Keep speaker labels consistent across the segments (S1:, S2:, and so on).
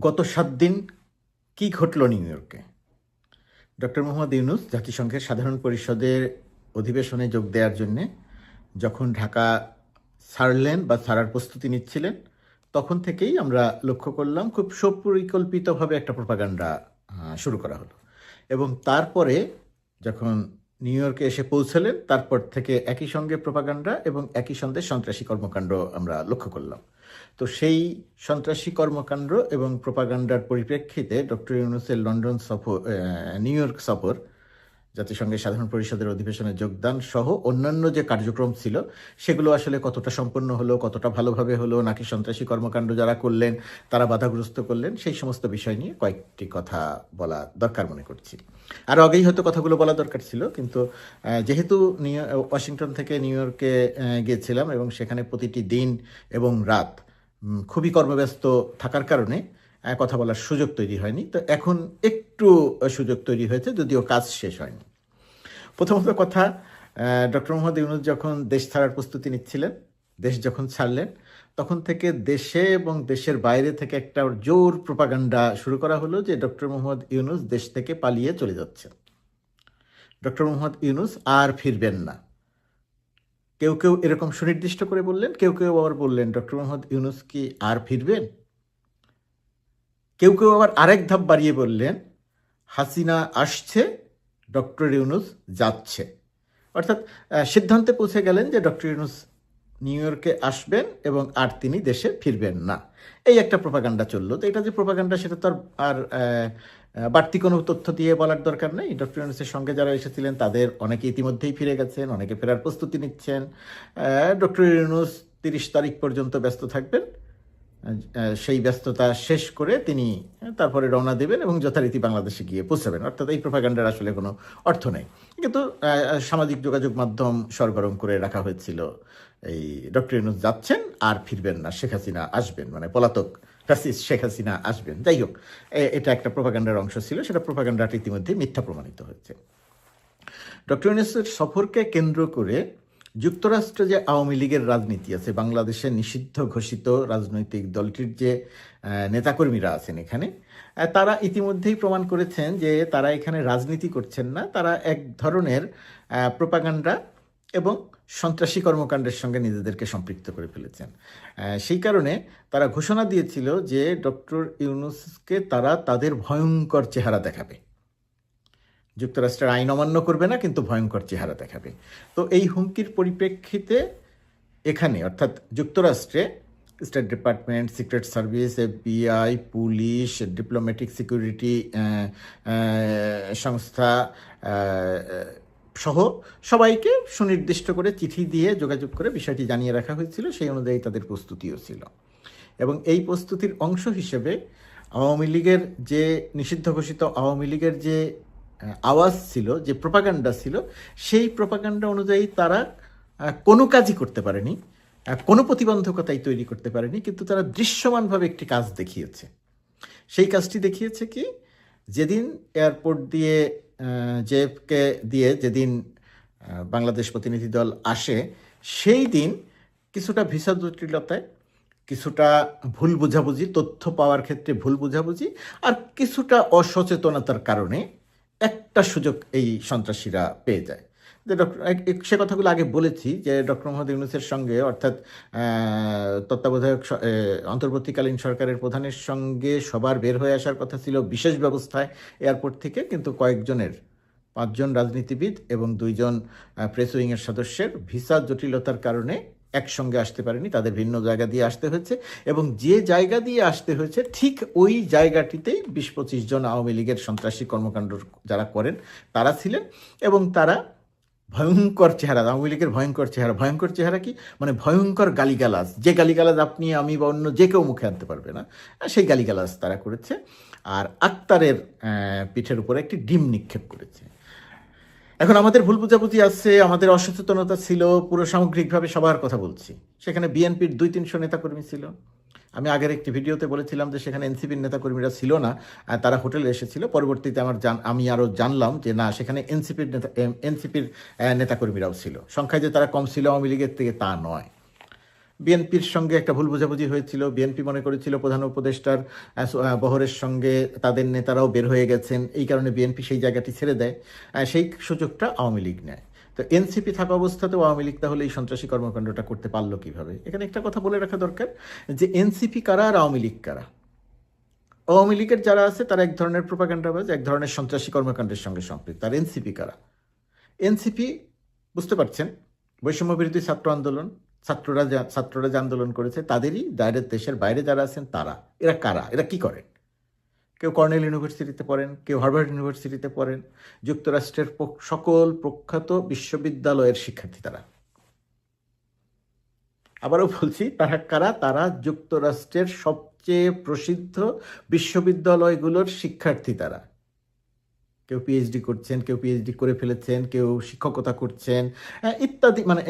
S1: গত সাত দিন কি ঘটল নিউ ইয়র্কে? ডক্টর মোহাম্মদ ইউনুস জাতিসংঘের সাধারণ পরিষদের অধিবেশনে যোগ দেওয়ার জন্যে যখন ঢাকা ছাড়লেন বা ছাড়ার প্রস্তুতি নিচ্ছিলেন, তখন থেকেই আমরা লক্ষ্য করলাম খুব সুপরিকল্পিতভাবে একটা প্রপাগান্ডা শুরু করা হলো। এবং তারপরে যখন নিউ ইয়র্কে এসে পৌঁছলেন, তারপর থেকে একই সঙ্গে প্রপাগান্ডা এবং একই সঙ্গে সন্ত্রাসী কর্মকাণ্ড আমরা লক্ষ্য করলাম। তো সেই সন্ত্রাসী কর্মকাণ্ড এবং প্রপাগান্ডার পরিপ্রেক্ষিতে ডক্টর ইউনুসের লন্ডন সফর নিউ ইয়র্ক সফর জাতিসংঘের সাধারণ পরিষদের অধিবেশনে যোগদান সহ অন্যান্য যে কার্যক্রম ছিল, সেগুলো আসলে কতটা সম্পন্ন হলো, কতটা ভালোভাবে হলো, নাকি সন্ত্রাসী কর্মকাণ্ড যারা করলেন, তারা বাধাগ্রস্ত করলেন, সেই সমস্ত বিষয় নিয়ে কয়েকটি কথা বলা দরকার মনে করছি। আর আগেই হয়তো কথাগুলো বলা দরকার ছিল, কিন্তু যেহেতু নিউ, ওয়াশিংটন থেকে নিউ ইয়র্কে গিয়েছিলাম এবং সেখানে প্রতিটি দিন এবং রাত খুবই কর্মব্যস্ত থাকার কারণে কথা বলার সুযোগ তৈরি হয়নি। তো এখন একটু সুযোগ তৈরি হয়েছে, যদিও কাজ শেষ হয়নি। প্রথমত কথা ডক্টর মোহাম্মদ ইউনুস যখন দেশ ছাড়ার প্রস্তুতি নিচ্ছিলেন, দেশ যখন ছাড়লেন, তখন থেকে দেশে এবং দেশের বাইরে থেকে একটা জোর প্রপাগান্ডা শুরু করা হলো যে ডক্টর মোহাম্মদ ইউনুস দেশ থেকে পালিয়ে চলে যাচ্ছেন। ডক্টর মোহাম্মদ ইউনুস আর ফিরবেন না। কেউ কেউ এরকম সুনির্দিষ্ট করে বললেন, কেউ কেউ আবার বললেন, ডক্টর মোহাম্মদ ইউনুস কি আর ফিরবেন? কেউ কেউ আবার আরেক ধাপ বাড়িয়ে বললেন, হাসিনা আসছে, ডক্টর ইউনুস যাচ্ছে। অর্থাৎ সিদ্ধান্তে পৌঁছে গেলেন যে ডক্টর ইউনুস নিউ ইয়র্কে আসবেন এবং আর তিনি দেশে ফিরবেন না। এই একটা প্রপাগান্ডা চলল। তো এটা যে প্রপাগান্ডা, সেটা তো আর বাড়তি কোনো তথ্য দিয়ে বলার দরকার নেই। ডক্টর ইউনুসের সঙ্গে যারা এসেছিলেন, তাদের অনেকে ইতিমধ্যেই ফিরে গেছেন, অনেকে ফেরার প্রস্তুতি নিচ্ছেন। ডক্টর ইউনুস তিরিশ তারিখ পর্যন্ত ব্যস্ত থাকবেন। সেই ব্যস্ততা শেষ করে তিনি তারপরে রওনা দেবেন এবং যথারীতি বাংলাদেশে গিয়ে পৌঁছাবেন। অর্থাৎ এই প্রোপাগান্ডার আসলে কোনো অর্থ নেই। কিন্তু সামাজিক যোগাযোগ মাধ্যম সরগরম করে রাখা হয়েছিল। এই ডক্টর ইউনুস যাচ্ছেন, আর ফিরবেন না, শেখ হাসিনা আসবেন। মানে পলাতক ফ্যাসিস্ট শেখ হাসিনা আসবেন। যাই হোক এটা একটা প্রোপাগান্ডার অংশ ছিল। সেটা প্রোপাগান্ডাটা ইতিমধ্যে মিথ্যা প্রমাণিত হয়েছে। ডক্টর ইউনুসের সফরকে কেন্দ্র করে যুক্তরাষ্ট্রে যে আওয়ামী লীগের রাজনীতি আছে, বাংলাদেশে নিষিদ্ধ ঘোষিত রাজনৈতিক দলটির যে নেতাকর্মীরা আছেন এখানে তারা ইতিমধ্যেই প্রমাণ করেছেন যে তারা এখানে রাজনীতি করছেন না। তারা এক ধরনের প্রোপাগান্ডা এবং সন্ত্রাসী কর্মকাণ্ডের সঙ্গে নিজেদেরকে সম্পৃক্ত করে ফেলেছেন। সেই কারণে তারা ঘোষণা দিয়েছিল যে ডক্টর ইউনুসকে তারা তাদের ভয়ঙ্কর চেহারা দেখাবে। যুক্তরাষ্ট্রের আইন অমান্য করবে না, কিন্তু ভয়ঙ্কর চেহারা দেখাবে। তো এই হুমকির পরিপ্রেক্ষিতে এখানে, অর্থাৎ যুক্তরাষ্ট্রে state department secret service FBI police diplomatic security সংস্থা সহ সবাইকে সুনির্দিষ্ট করে চিঠি দিয়ে যোগাযোগ করে বিষয়টি জানিয়ে রাখা হয়েছিল, সেই অনুযায়ী তাদের প্রস্তুতিও ছিল। এবং এই প্রস্তুতির অংশ হিসেবে আওয়ামী লীগের যে নিষিদ্ধ ঘোষিত আওয়ামী লীগের যে আওয়াজ ছিল, যে প্রপাগান্ডা ছিল, সেই প্রপাগান্ডা অনুযায়ী তারা কোনো কাজই করতে পারেনি কোনো প্রতিবন্ধকতাই তৈরি করতে পারেনি, কিন্তু তারা দৃশ্যমানভাবে একটি কাজ দেখিয়েছে। সেই কাজটি দেখিয়েছে কি? যেদিন এয়ারপোর্ট দিয়ে জেএফকে দিয়ে যেদিন বাংলাদেশ প্রতিনিধি দল আসে, সেই দিন কিছুটা ভিসা জটিলতায়, কিছুটা ভুল বোঝাবুঝি, তথ্য পাওয়ার ক্ষেত্রে ভুল বোঝাবুঝি, আর কিছুটা অসচেতনতার কারণে একটা সুযোগ এই সন্ত্রাসীরা পেয়ে যায়। যে ডক্টর সে কথাগুলো আগে বলেছি যে ডক্টর মোহাম্মদ ইউনুসের সঙ্গে অর্থাৎ তত্ত্বাবধায়ক অন্তর্বর্তীকালীন সরকারের প্রধানের সঙ্গে সবার বের হয়ে আসার কথা ছিল বিশেষ ব্যবস্থায় এয়ারপোর্ট থেকে, কিন্তু কয়েকজনের, পাঁচজন রাজনীতিবিদ এবং দুইজন প্রেস উইংয়ের সদস্যের ভিসা জটিলতার কারণে একসঙ্গে আসতে পারেনি, তাদের ভিন্ন জায়গা দিয়ে আসতে হয়েছে এবং যে জায়গা দিয়ে আসতে হয়েছে, ঠিক ওই জায়গাটিতেই বিশ পঁচিশ জন আওয়ামী লীগের সন্ত্রাসী কর্মকাণ্ড যারা করেন, তারা ছিলেন এবং তারা ভয়ঙ্কর চেহারা, আওয়ামী লীগের ভয়ঙ্কর চেহারা। ভয়ঙ্কর চেহারা কি? মানে ভয়ঙ্কর গালিগালাজ। যে গালিগালাজ আপনি, আমি বা অন্য যে কেউ মুখে আনতে পারবে না সেই গালিগালাজ তারা করেছে। আর আক্তারের পিঠের উপরে একটি ডিম নিক্ষেপ করেছে। এখন আমাদের ভুল বুঝাবুঝি আছে, আমাদের অসচেতনতা ছিল, পুরো সামগ্রিকভাবে সবার কথা বলছি। সেখানে বিএনপির দুই তিনশো নেতাকর্মী ছিল। আমি আগের একটি ভিডিওতে বলেছিলাম যে সেখানে এনসিপির নেতাকর্মীরা ছিল না তারা হোটেলে এসেছিল। পরবর্তীতে আমার জান, আমি আরও জানলাম যে না, সেখানে এনসিপির নেতা এনসিপির নেতাকর্মীরাও ছিল। সংখ্যায় যে তারা কম ছিল আওয়ামী লীগের থেকে তা নয়। বিএনপির সঙ্গে একটা ভুল বোঝাবুঝি হয়েছিল। বিএনপি মনে করেছিল প্রধান উপদেষ্টার বহরের সঙ্গে তাদের নেতারাও বের হয়ে গেছেন। এই কারণে বিএনপি সেই জায়গাটি ছেড়ে দেয় সেই সুযোগটা আওয়ামী লীগ নেয়। তো এনসিপি থাকা অবস্থাতেও আওয়ামী লীগ তাহলে এই সন্ত্রাসী কর্মকাণ্ডটা করতে পারল কীভাবে? এখানে একটা কথা বলে রাখা দরকার যে এনসিপি কারা আর আওয়ামী লীগ কারা? আওয়ামী লীগের যারা আছে তারা এক ধরনের প্রোপাগান্ডাবাজ, এক ধরনের সন্ত্রাসী কর্মকাণ্ডের সঙ্গে সম্পৃক্ত। আর এনসিপি কারা? এনসিপি, বুঝতে পারছেন? বৈষম্য বিরোধী ছাত্র আন্দোলন ছাত্ররা ছাত্ররা যে আন্দোলন করেছে, তাদেরই বাইরের দেশের বাইরে যারা আছেন, তারা। এরা কারা? এরা কি করেন? কেউ কর্নেল ইউনিভার্সিটিতে পড়েন, কেউ হার্ভার্ড ইউনিভার্সিটিতে পড়েন, যুক্তরাষ্ট্রের সকল প্রখ্যাত বিশ্ববিদ্যালয়ের শিক্ষার্থী তারা। আবারও বলছি, তারা কারা? তারা যুক্তরাষ্ট্রের সবচেয়ে প্রসিদ্ধ বিশ্ববিদ্যালয়গুলোর শিক্ষার্থী তারা। কেউ পিএইচডি করছেন, কেউ পিএইচডি করে ফেলেছেন, কেউ শিক্ষকতা করছেন ইত্যাদি মানে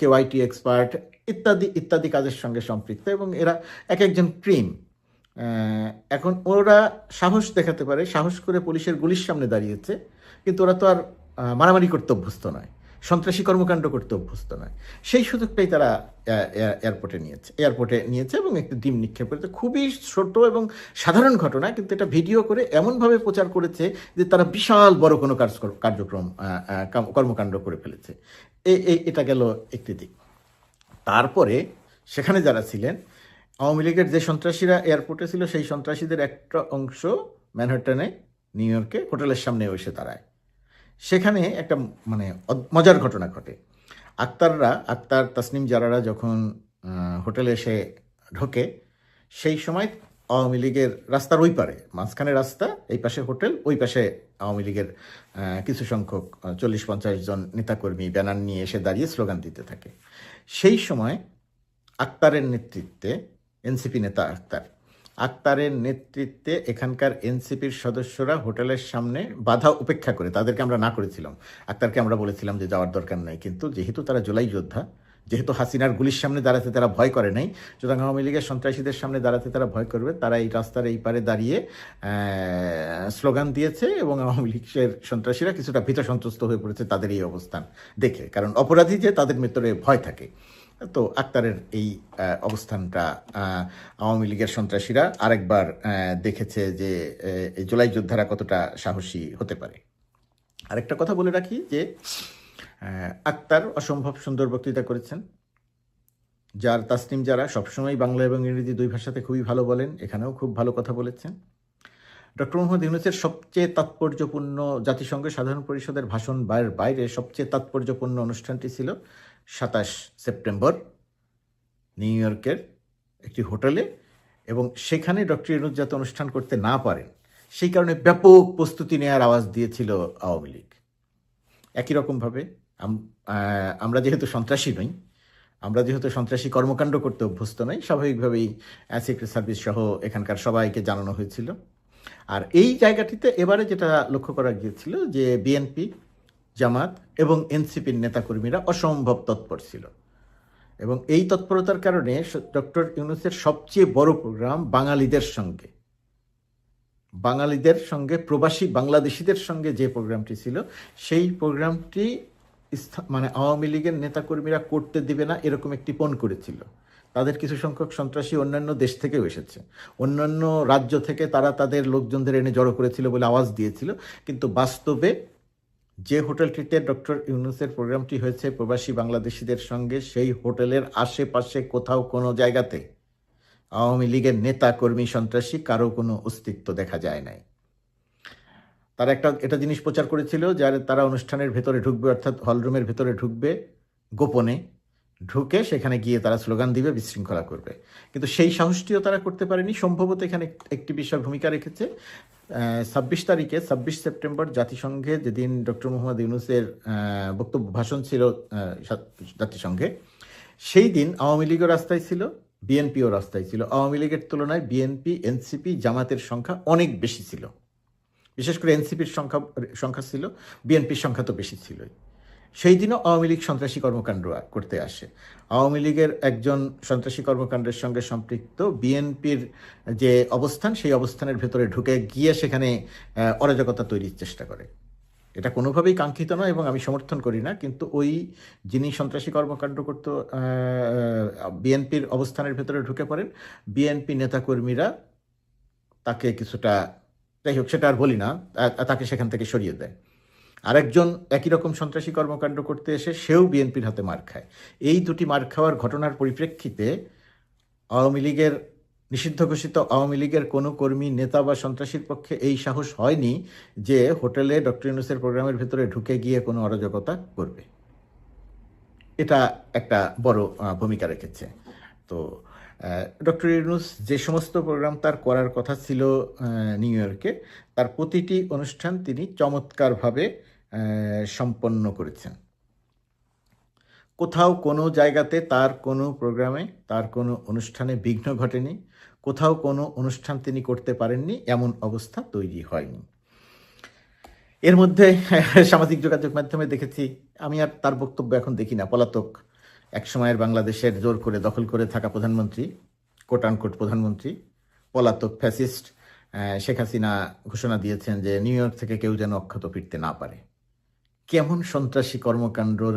S1: কেউ আইটি এক্সপার্ট ইত্যাদি ইত্যাদি কাজের সঙ্গে সম্পৃক্ত এবং এরা এক একজন ক্রিম। এখন ওরা সাহস দেখাতে পারে, সাহস করে পুলিশের গুলির সামনে দাঁড়িয়েছে, কিন্তু ওরা তো আর মারামারি করতে অভ্যস্ত নয়। সন্ত্রাসী কর্মকাণ্ড করতে অভ্যস্ত নয়। সেই সুযোগটাই তারা এয়ারপোর্টে নিয়েছে এয়ারপোর্টে নিয়েছে এবং একটি ডিম নিক্ষেপ করেছে। খুবই ছোট এবং সাধারণ ঘটনা, কিন্তু এটা ভিডিও করে এমনভাবে প্রচার করেছে যে তারা বিশাল বড় কোনো কাজ কার্যক্রম কর্মকাণ্ড করে ফেলেছে। এটা গেল একটি দিক। তারপরে সেখানে যারা ছিলেন, আওয়ামী লীগের যে সন্ত্রাসীরা এয়ারপোর্টে ছিল, সেই সন্ত্রাসীদের একটা অংশ ম্যানহাটনে নিউ ইয়র্কে হোটেলের সামনে এসে দাঁড়ায়। সেখানে একটা মানে মজার ঘটনা ঘটে। আক্তাররা, আক্তার তাসনিম জারারা যখন হোটেলে এসে ঢোকে, সেই সময় আওয়ামী লীগের রাস্তার ওই পারে, মাঝখানে রাস্তা, এই পাশে হোটেল, ওই পাশে আওয়ামী লীগের কিছু সংখ্যক চল্লিশ পঞ্চাশ জন নেতাকর্মী ব্যানার নিয়ে এসে দাঁড়িয়ে স্লোগান দিতে থাকে। সেই সময় আক্তারের নেতৃত্বে এনসিপি নেতা আক্তার আক্তারের নেতৃত্বে এখানকার এনসিপির সদস্যরা হোটেলের সামনে বাধা উপেক্ষা করে। তাদেরকে আমরা না করেছিলাম। আক্তারকে আমরা বলেছিলাম যে যাওয়ার দরকার নাই। কিন্তু যেহেতু তারা জুলাই যোদ্ধা, যেহেতু হাসিনার গুলির সামনে দাঁড়াতে তারা ভয় করে নাই, সুতরাং আওয়ামী লীগের সন্ত্রাসীদের সামনে দাঁড়াতে তারা ভয় করবে। তারা এই রাস্তার এই পারে দাঁড়িয়ে স্লোগান দিয়েছে এবং আওয়ামী লীগের সন্ত্রাসীরা কিছুটা ভীত সন্ত্রস্ত হয়ে পড়েছে তাদের এই অবস্থান দেখে। কারণ অপরাধী যে তাদের ভেতরে ভয় থাকে। তো আক্তারের এই অবস্থানটা আওয়ামী লীগের সন্ত্রাসীরা আরেকবার দেখেছে যে জুলাই যোদ্ধারা কতটা সাহসী হতে পারে। আরেকটা কথা বলে রাখি যে আক্তার অসম্ভব সুন্দর বক্তৃতা করেছেন, যার তাসনিম যারা সবসময় বাংলা এবং ইংরেজি দুই ভাষাতে খুবই ভালো বলেন, এখানেও খুব ভালো কথা বলেছেন। ডক্টর মোহাম্মদ ইউনুসের সবচেয়ে তাৎপর্যপূর্ণ জাতিসংঘ সাধারণ পরিষদের ভাষণ বাইরে সবচেয়ে তাৎপর্যপূর্ণ অনুষ্ঠানটি ছিল সাতাশ সেপ্টেম্বর নিউ ইয়র্কের একটি হোটেলে এবং সেখানে ডক্টর ইউনুস যাতে অনুষ্ঠান করতে না পারেন। সেই কারণে ব্যাপক প্রস্তুতি নেওয়ার আওয়াজ দিয়েছিল আওয়ামী লীগ। একই রকমভাবে আমরা যেহেতু সন্ত্রাসী নই, আমরা যেহেতু সন্ত্রাসী কর্মকাণ্ড করতে অভ্যস্ত নই, স্বাভাবিকভাবেই সিক্রেট সার্ভিস সহ এখানকার সবাইকে জানানো হয়েছিল। আর এই জায়গাটিতে এবারে যেটা লক্ষ্য করা গিয়েছিল যে বিএনপি জামাত এবং এনসিপির নেতাকর্মীরা অসম্ভব তৎপর ছিল। এবং এই তৎপরতার কারণে ডক্টর ইউনুসের সবচেয়ে বড় প্রোগ্রাম বাঙালিদের সঙ্গে। বাঙালিদের সঙ্গে, প্রবাসী বাংলাদেশিদের সঙ্গে যে প্রোগ্রামটি ছিল, সেই প্রোগ্রামটি মানে আওয়ামী লীগের নেতাকর্মীরা করতে দিবে না এরকম একটি পণ করেছিল। তাদের কিছু সংখ্যক সন্ত্রাসী অন্যান্য দেশ থেকেও এসেছে। অন্যান্য রাজ্য থেকে তারা তাদের লোকজনদের এনে জড়ো করেছিল বলে আওয়াজ দিয়েছিল। কিন্তু বাস্তবে যে হোটেলটিতে ডক্টর ইউনুসের প্রোগ্রামটি হয়েছে, প্রবাসী বাংলাদেশিদের সঙ্গে সেই হোটেলের আশেপাশে কোথাও কোনো জায়গাতে। আওয়ামী লীগের নেতা, কর্মী, সন্ত্রাসী কারও কোনো অস্তিত্ব দেখা যায় নাই। তারা একটা এটা জিনিস প্রচার করেছিল, যার তারা অনুষ্ঠানের ভেতরে ঢুকবে, অর্থাৎ হলরুমের ভেতরে ঢুকবে গোপনে। ঢুকে সেখানে গিয়ে তারা স্লোগান দিবে, বিশৃঙ্খলা করবে। কিন্তু সেই সাহসটিও তারা করতে পারেনি। সম্ভবত এখানে একটি বিষয় ভূমিকা রেখেছে। ছাব্বিশ তারিখে, ছাব্বিশ সেপ্টেম্বর, জাতিসংঘে যেদিন ডক্টর মোহাম্মদ ইউনুসের বক্তব্য, ভাষণ ছিল জাতিসংঘে, সেই দিন আওয়ামী লীগও রাস্তায় ছিল, বিএনপিও রাস্তায় ছিল। আওয়ামী লীগের তুলনায় বিএনপি, এনসিপি জামাতের সংখ্যা অনেক বেশি ছিল। বিশেষ করে এনসিপির সংখ্যা সংখ্যা ছিল। বিএনপির সংখ্যা তো বেশি ছিলই। সেই দিনও আওয়ামী লীগ সন্ত্রাসী কর্মকাণ্ড করতে আসে। আওয়ামী লীগের একজন সন্ত্রাসী কর্মকাণ্ডের সঙ্গে সম্পৃক্ত বিএনপির যে অবস্থান, সেই অবস্থানের ভেতরে ঢুকে গিয়ে সেখানে অরাজকতা তৈরির চেষ্টা করে। এটা কোনোভাবেই কাঙ্ক্ষিত নয় এবং আমি সমর্থন করি না, কিন্তু ওই যিনি সন্ত্রাসী কর্মকাণ্ড করত বিএনপির অবস্থানের ভেতরে ঢুকে পড়েন। বিএনপি নেতাকর্মীরা তাকে কিছুটা, যাই হোক, সেটা আর বলি না তাকে সেখান থেকে সরিয়ে দেয়। আরেকজন একই রকম সন্ত্রাসী কর্মকাণ্ড করতে এসে সেও বিএনপির হাতে মার খায়। এই দুটি মার খাওয়ার ঘটনার পরিপ্রেক্ষিতে আওয়ামী লীগের, নিষিদ্ধ ঘোষিত আওয়ামী লীগের কোনো কর্মী, নেতা বা সন্ত্রাসীর পক্ষে এই সাহস হয়নি যে হোটেলে ডক্টর ইউনুসের প্রোগ্রামের ভেতরে ঢুকে গিয়ে কোনো অরাজকতা করবে। এটা একটা বড় ভূমিকা রেখেছে। তো ডক্টর ইউনুস যে সমস্ত প্রোগ্রাম তার করার কথা ছিল নিউ ইয়র্কে, তার প্রতিটি অনুষ্ঠান তিনি চমৎকারভাবে সম্পন্ন করেছেন। কোথাও কোনো জায়গাতে তার কোনো প্রোগ্রামে, তার কোনো অনুষ্ঠানে বিঘ্ন ঘটেনি। কোথাও কোনো অনুষ্ঠান তিনি করতে পারেননি, এমন অবস্থা তৈরি হয়নি। এর মধ্যে সামাজিক যোগাযোগ মাধ্যমে দেখেছি, আমি আর তার বক্তব্য এখন দেখি না, পলাতক। এক সময়ের বাংলাদেশের জোর করে দখল করে থাকা প্রধানমন্ত্রী কোট আনকোট প্রধানমন্ত্রী, পলাতক ফ্যাসিস্ট শেখ হাসিনা ঘোষণা দিয়েছেন যে নিউ ইয়র্ক থেকে কেউ যেন অক্ষত ফিরতে না পারে। কেমন সন্ত্রাসী কর্মকাণ্ডর,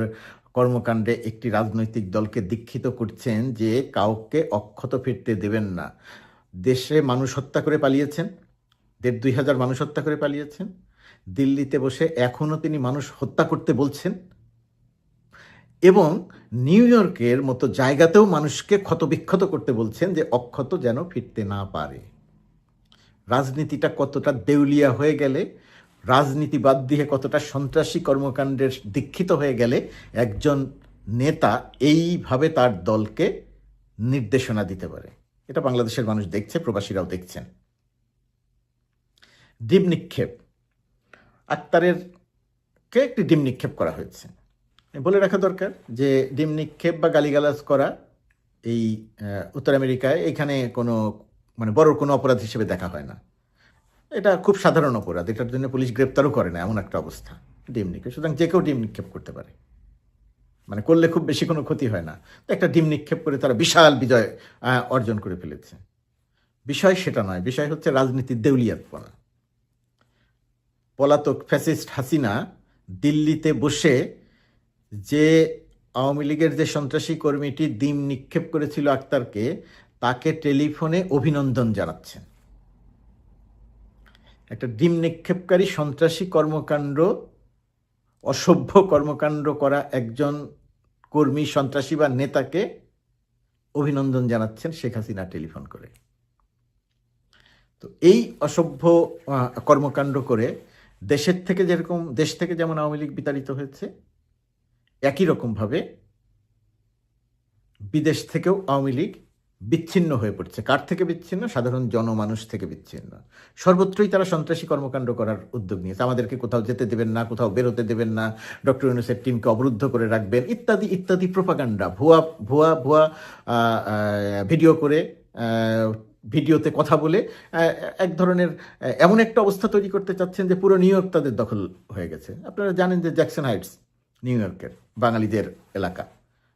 S1: কর্মকাণ্ডে একটি রাজনৈতিক দলকে দীক্ষিত করছেন যে কাউকে অক্ষত ফিরতে দেবেন না। দেশে মানুষ হত্যা করে পালিয়েছেন, দেড় দুই হাজার মানুষ হত্যা করে পালিয়েছেন, দিল্লিতে বসে এখনও তিনি মানুষ হত্যা করতে বলছেন। এবং নিউ ইয়র্কের মতো জায়গাতেও মানুষকে ক্ষতবিক্ষত করতে বলছেন যে অক্ষত যেন ফিরতে না পারে। রাজনীতিটা কতটা দেউলিয়া হয়ে গেলে রাজনীতি বাদ দিয়ে কতটা সন্ত্রাসী কর্মকাণ্ডের দীক্ষিত হয়ে গেলে একজন নেতা এইভাবে তার দলকে নির্দেশনা দিতে পারে। এটা বাংলাদেশের মানুষ দেখছে, প্রবাসীরাও দেখছেন। ডিম নিক্ষেপ। আক্তারের কে একটি ডিম নিক্ষেপ করা হয়েছে। বলে রাখা দরকার যে ডিম নিক্ষেপ বা গালিগালাজ করা এই উত্তর আমেরিকায় এখানে কোনো মানে বড় কোনো অপরাধ হিসেবে দেখা হয় না। এটা খুব সাধারণ অপরাধ। এটার জন্য পুলিশ গ্রেপ্তারও করে না, এমন একটা অবস্থা ডিম নিক্ষেপ সুতরাং যে কেউ ডিম নিক্ষেপ করতে পারে। মানে করলে খুব বেশি কোনো ক্ষতি হয় না। একটা ডিম নিক্ষেপ করে তারা বিশাল বিজয় অর্জন করে ফেলেছে। বিষয় সেটা নয়, বিষয় হচ্ছে রাজনীতির দেউলিয়াতপনা। পলাতক ফ্যাসিস্ট হাসিনা দিল্লিতে বসে যে আওয়ামী লীগের যে সন্ত্রাসী কর্মীটি ডিম নিক্ষেপ করেছিল আক্তারকে, তাকে টেলিফোনে অভিনন্দন জানাচ্ছেন। একটা ডিম নিক্ষেপকারী সন্ত্রাসী কর্মকাণ্ড, অসভ্য কর্মকাণ্ড করা একজন কর্মী, সন্ত্রাসী বা নেতাকে অভিনন্দন জানাচ্ছেন শেখ হাসিনা টেলিফোন করে। তো এই অসভ্য কর্মকাণ্ড করে দেশের থেকে যেরকম, দেশ থেকে যেমন আওয়ামী লীগ বিতাড়িত হয়েছে একই রকমভাবে বিদেশ থেকেও আওয়ামী লীগ বিচ্ছিন্ন হয়ে পড়ছে। কার থেকে বিচ্ছিন্ন? সাধারণ জনমানুষ থেকে বিচ্ছিন্ন। সর্বত্রই তারা সন্ত্রাসী কর্মকাণ্ড করার উদ্যোগ নিয়েছে। আমাদেরকে কোথাও যেতে দেবেন না, কোথাও বেরোতে দেবেন না, ডক্টর ইউনুসের টিমকে অবরুদ্ধ করে রাখবেন, ইত্যাদি ইত্যাদি প্রোপাগান্ডা। ভুয়া ভুয়া ভুয়া ভিডিও করে ভিডিওতে কথা বলে এক ধরনের, এমন একটা অবস্থা তৈরি করতে চাচ্ছেন যে পুরো নিউ ইয়র্ক তাদের দখল হয়ে গেছে। আপনারা জানেন যে জ্যাকসন হাইটস নিউ ইয়র্কের, বাঙালিদের এলাকা।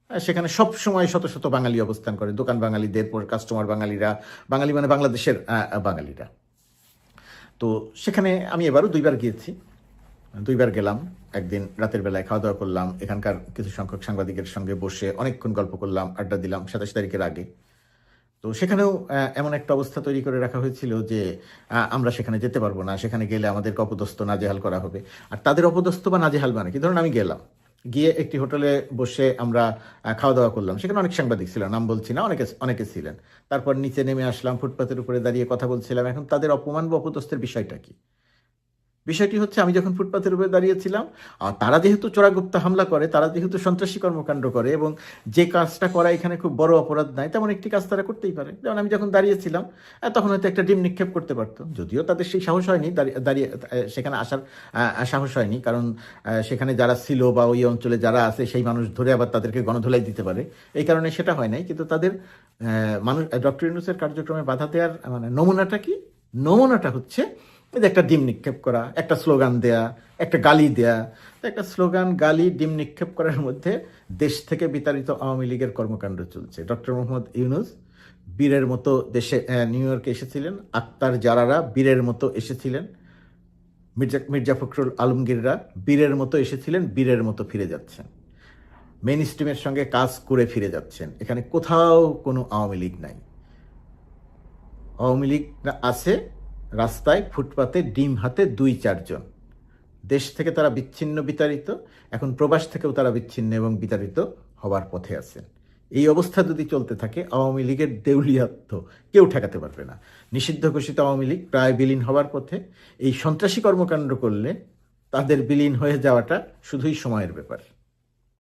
S1: সেখানে সব সময় শত শত বাঙালি অবস্থান করে, দোকান বাঙালিদের, পর কাস্টমার বাঙালিরা, বাঙালি মানে বাংলাদেশের বাঙালিরা। তো সেখানে আমি এবারও দুইবার গিয়েছি, দুইবার গেলাম, একদিন রাতের বেলায় খাওয়া দাওয়া করলাম, এখানকার কিছু সংখ্যক সাংবাদিকের সঙ্গে বসে অনেকক্ষণ গল্প করলাম, আড্ডা দিলাম, সাতাশ তারিখের আগে। তো সেখানেও এমন একটা অবস্থা তৈরি করে রাখা হয়েছিল যে আমরা সেখানে যেতে পারব না, সেখানে গেলে আমাদেরকে অপদস্থ নাজেহাল করা হবে। আর তাদের অপদস্থ বা নাজেহাল মানে কি? ধরুন আমি গেলাম, গিয়ে একটি হোটেলে বসে আমরা খাওয়া দাওয়া করলাম। সেখানে অনেক সাংবাদিক ছিল নাম বলছি না, অনেকে অনেকে ছিলেন। তারপর নিচে নেমে আসলাম, ফুটপাতের উপরে দাঁড়িয়ে কথা বলছিলাম। এখন তাদের অপমান বা অপদস্থের বিষয়টা কি? বিষয়টি হচ্ছে আমি যখন ফুটপাতের উপরে দাঁড়িয়েছিলাম আর তারা যেহেতু চোরাগুপ্তা হামলা করে, তারা যেহেতু সন্ত্রাসী কর্মকাণ্ড করে এবং যে কাজটা করা এখানে খুব বড় অপরাধ নাই তেমন একটি কাজ তারা করতেই পারে। যেমন আমি যখন দাঁড়িয়েছিলাম তখন হয়তো একটা ডিম নিক্ষেপ করতে পারতো। যদিও তাদের সেই সাহস হয়নি দাঁড়িয়ে সেখানে আসার সাহস হয়নি, কারণ সেখানে যারা ছিল বা ওই অঞ্চলে যারা আছে, সেই মানুষ ধরে আবার তাদেরকে গণধোলাই দিতে পারে। এই কারণে সেটা হয় নাই, কিন্তু তাদের মানুষ ডক্টর ইউনুসের কার্যক্রমে বাধা দেওয়ার মানে নমুনাটা কি? নমুনাটা হচ্ছে যে একটা ডিম নিক্ষেপ করা, একটা স্লোগান দেয়া, একটা গালি দেয়া। একটা স্লোগান, গালি, ডিম নিক্ষেপ করার মধ্যে দেশ থেকে বিতাড়িত আওয়ামী লীগের কর্মকাণ্ড চলছে। ডক্টর মোহাম্মদ ইউনুস বীরের মতো দেশে নিউ ইয়র্কে এসেছিলেন। আক্তার জারারা বীরের মতো এসেছিলেন। মির্জা মির্জা ফখরুল আলমগীররা বীরের মতো এসেছিলেন, বীরের মতো ফিরে যাচ্ছেন। মেন স্ট্রিমের সঙ্গে কাজ করে ফিরে যাচ্ছেন। এখানে কোথাও কোনো আওয়ামী লীগ নাই। আওয়ামী লীগ আছে রাস্তায় ফুটপাতে ডিম হাতে দুই চারজন। দেশ থেকে তারা বিচ্ছিন্ন বিতাড়িত, এখন প্রবাস থেকেও তারা বিচ্ছিন্ন এবং বিতাড়িত হবার পথে আছেন। এই অবস্থা যদি চলতে থাকে, আওয়ামী লীগের দেউলিয়াত্ব কেউ ঠেকাতে পারবে না। নিষিদ্ধ ঘোষিত আওয়ামী লীগ প্রায় বিলীন হবার পথে এই সন্ত্রাসী কর্মকাণ্ড করলে তাদের বিলীন হয়ে যাওয়াটা শুধুই সময়ের ব্যাপার।